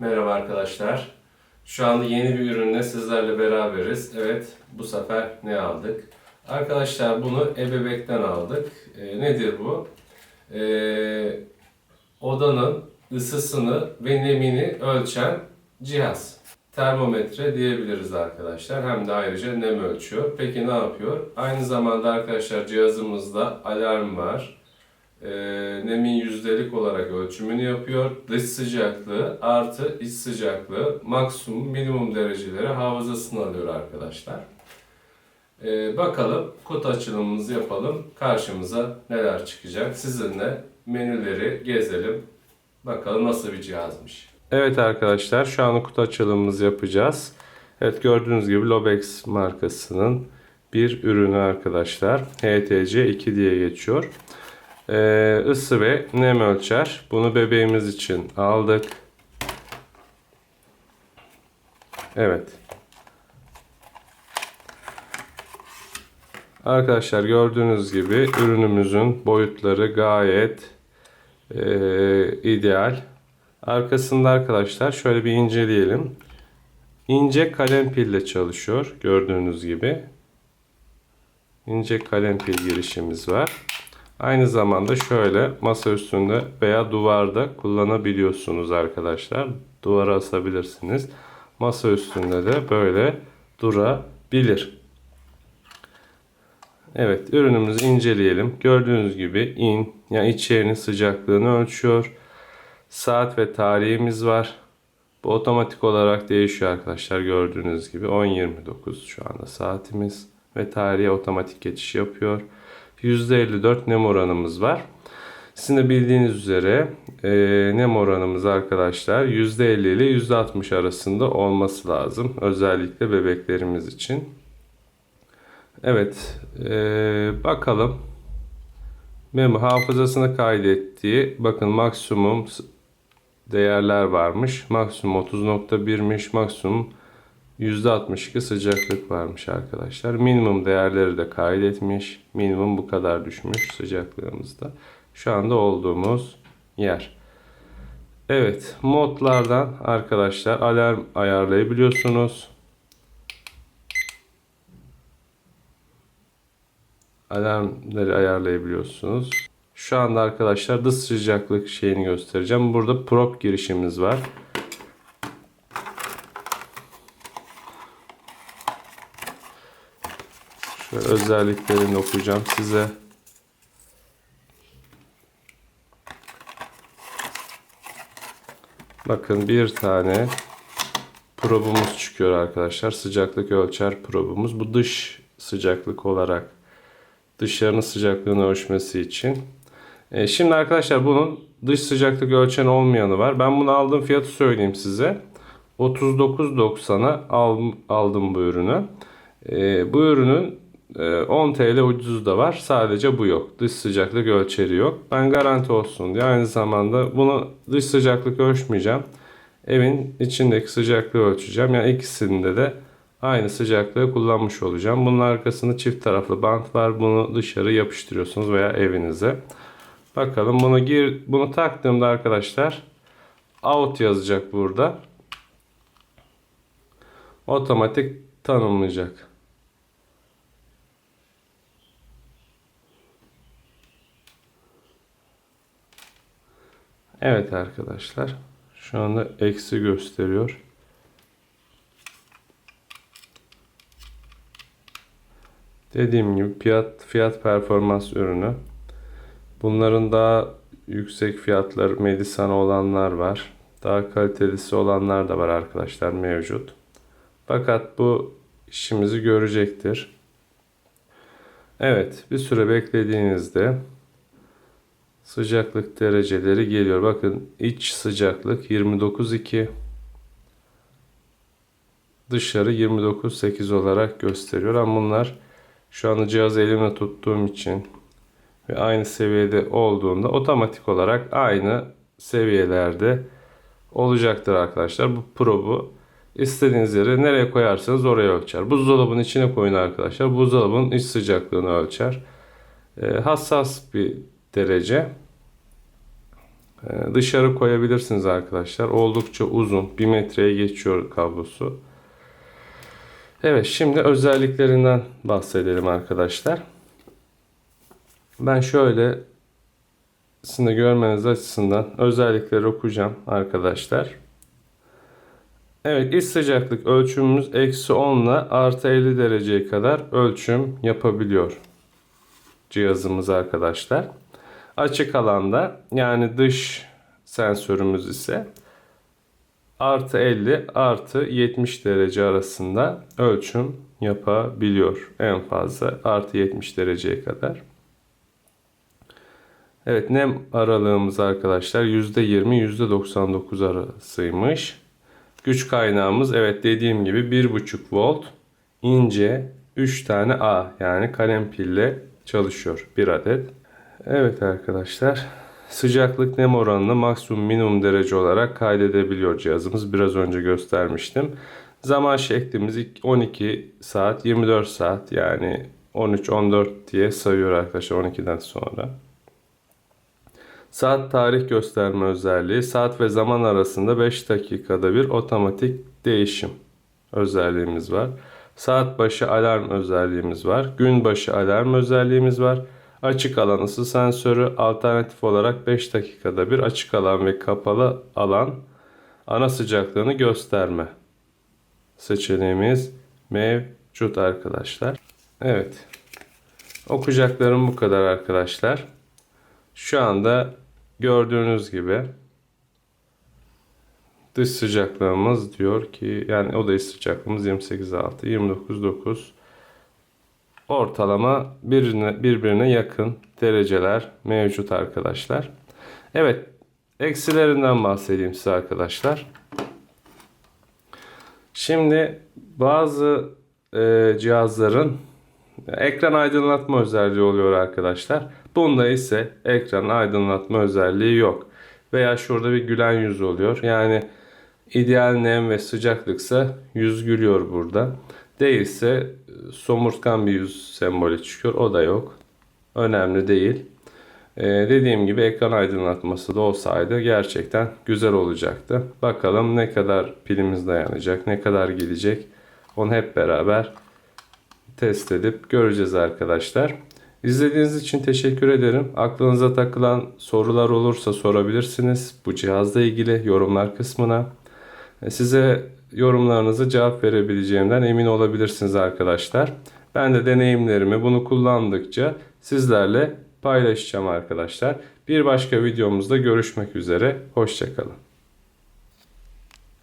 Merhaba arkadaşlar. Şu anda yeni bir ürünle sizlerle beraberiz. Evet, bu sefer ne aldık? Arkadaşlar bunu ebebekten aldık. Ee, nedir bu? Ee, odanın ısısını ve nemini ölçen cihaz. Termometre diyebiliriz arkadaşlar. Hem de ayrıca nem ölçüyor. Peki ne yapıyor? Aynı zamanda arkadaşlar cihazımızda alarm var. Ee, nemin yüzdelik olarak ölçümünü yapıyor. Dış sıcaklığı artı iç sıcaklığı maksimum minimum dereceleri hafızasını alıyor arkadaşlar. Ee, bakalım kutu açılımımızı yapalım. Karşımıza neler çıkacak. Sizinle menüleri gezelim. Bakalım nasıl bir cihazmış. Evet arkadaşlar şu an kutu açılımımızı yapacağız. Evet gördüğünüz gibi Lobex markasının bir ürünü arkadaşlar. HTC 2 diye geçiyor. Ee, ısı ve nem ölçer. Bunu bebeğimiz için aldık. Evet. Arkadaşlar gördüğünüz gibi ürünümüzün boyutları gayet e, ideal. Arkasında arkadaşlar şöyle bir inceleyelim. İnce kalem pille çalışıyor gördüğünüz gibi. İnce kalem pil girişimiz var. Aynı zamanda şöyle masa üstünde veya duvarda kullanabiliyorsunuz arkadaşlar. Duvara asabilirsiniz. Masa üstünde de böyle durabilir. Evet ürünümüzü inceleyelim. Gördüğünüz gibi in yani içerinin sıcaklığını ölçüyor. Saat ve tarihimiz var. Bu otomatik olarak değişiyor arkadaşlar gördüğünüz gibi 10.29 şu anda saatimiz ve tarihe otomatik geçiş yapıyor. %54 nem oranımız var. Sizin de bildiğiniz üzere e, nem oranımız arkadaşlar %50 ile %60 arasında olması lazım. Özellikle bebeklerimiz için. Evet e, bakalım. Memo hafızasına kaydettiği bakın maksimum değerler varmış. Maksimum 30.1'miş. Maksimum %62 sıcaklık varmış arkadaşlar. Minimum değerleri de kaydetmiş. Minimum bu kadar düşmüş sıcaklığımızda. Şu anda olduğumuz yer. Evet modlardan arkadaşlar alarm ayarlayabiliyorsunuz. Alarmları ayarlayabiliyorsunuz. Şu anda arkadaşlar dış sıcaklık şeyini göstereceğim. Burada prop girişimiz var. Şöyle özelliklerini okuyacağım size. Bakın bir tane probumuz çıkıyor arkadaşlar. Sıcaklık ölçer probumuz. Bu dış sıcaklık olarak dışarının sıcaklığını ölçmesi için. E, şimdi arkadaşlar bunun dış sıcaklık ölçen olmayanı var. Ben bunu aldığım fiyatı söyleyeyim size. 39.90'a aldım bu ürünü. E, bu ürünün 10 TL ucuzu da var. Sadece bu yok. Dış sıcaklık ölçeri yok. Ben garanti olsun diye aynı zamanda bunu dış sıcaklık ölçmeyeceğim. Evin içindeki sıcaklığı ölçeceğim. Yani ikisinde de aynı sıcaklığı kullanmış olacağım. Bunun arkasında çift taraflı bant var. Bunu dışarı yapıştırıyorsunuz veya evinize. Bakalım bunu gir bunu taktığımda arkadaşlar out yazacak burada. Otomatik tanımlayacak. Evet arkadaşlar. Şu anda eksi gösteriyor. Dediğim gibi fiyat fiyat performans ürünü. Bunların daha yüksek fiyatlar Medisan olanlar var. Daha kalitelisi olanlar da var arkadaşlar mevcut. Fakat bu işimizi görecektir. Evet bir süre beklediğinizde sıcaklık dereceleri geliyor. Bakın iç sıcaklık 29.2 dışarı 29.8 olarak gösteriyor. Ama bunlar şu anda cihazı elimle tuttuğum için ve aynı seviyede olduğunda otomatik olarak aynı seviyelerde olacaktır arkadaşlar. Bu probu istediğiniz yere nereye koyarsanız oraya ölçer. Buzdolabının içine koyun arkadaşlar. Buzdolabının iç sıcaklığını ölçer. Ee, hassas bir derece. Ee, dışarı koyabilirsiniz arkadaşlar. Oldukça uzun. 1 metreye geçiyor kablosu. Evet şimdi özelliklerinden bahsedelim arkadaşlar. Ben şöyle sizin de görmeniz açısından özellikleri okuyacağım arkadaşlar. Evet iç sıcaklık ölçümümüz eksi 10 ile artı 50 dereceye kadar ölçüm yapabiliyor cihazımız arkadaşlar. Açık alanda yani dış sensörümüz ise artı 50 artı 70 derece arasında ölçüm yapabiliyor. En fazla artı 70 dereceye kadar. Evet nem aralığımız arkadaşlar %20 %99 arasıymış. Güç kaynağımız evet dediğim gibi 1.5 volt ince 3 tane A yani kalem pille çalışıyor bir adet. Evet arkadaşlar sıcaklık nem oranını maksimum minimum derece olarak kaydedebiliyor cihazımız. Biraz önce göstermiştim. Zaman şeklimiz 12 saat 24 saat yani 13-14 diye sayıyor arkadaşlar 12'den sonra. Saat tarih gösterme özelliği saat ve zaman arasında 5 dakikada bir otomatik değişim özelliğimiz var. Saat başı alarm özelliğimiz var. Gün başı alarm özelliğimiz var. Açık alan ısı sensörü alternatif olarak 5 dakikada bir açık alan ve kapalı alan ana sıcaklığını gösterme seçeneğimiz mevcut arkadaşlar. Evet. Okuyacaklarım bu kadar arkadaşlar. Şu anda gördüğünüz gibi dış sıcaklığımız diyor ki yani oda sıcaklığımız 28.6 29.9 ortalama birbirine, birbirine yakın dereceler mevcut arkadaşlar. Evet eksilerinden bahsedeyim size arkadaşlar. Şimdi bazı e, cihazların ekran aydınlatma özelliği oluyor arkadaşlar. Bunda ise ekran aydınlatma özelliği yok. Veya şurada bir gülen yüz oluyor. Yani ideal nem ve sıcaklıksa yüz gülüyor burada. Değilse somurtkan bir yüz sembolü çıkıyor. O da yok. Önemli değil. Ee, dediğim gibi ekran aydınlatması da olsaydı gerçekten güzel olacaktı. Bakalım ne kadar pilimiz dayanacak, ne kadar gidecek. Onu hep beraber test edip göreceğiz arkadaşlar. İzlediğiniz için teşekkür ederim. Aklınıza takılan sorular olursa sorabilirsiniz. Bu cihazla ilgili yorumlar kısmına. Size yorumlarınızı cevap verebileceğimden emin olabilirsiniz arkadaşlar. Ben de deneyimlerimi bunu kullandıkça sizlerle paylaşacağım arkadaşlar. Bir başka videomuzda görüşmek üzere. Hoşçakalın.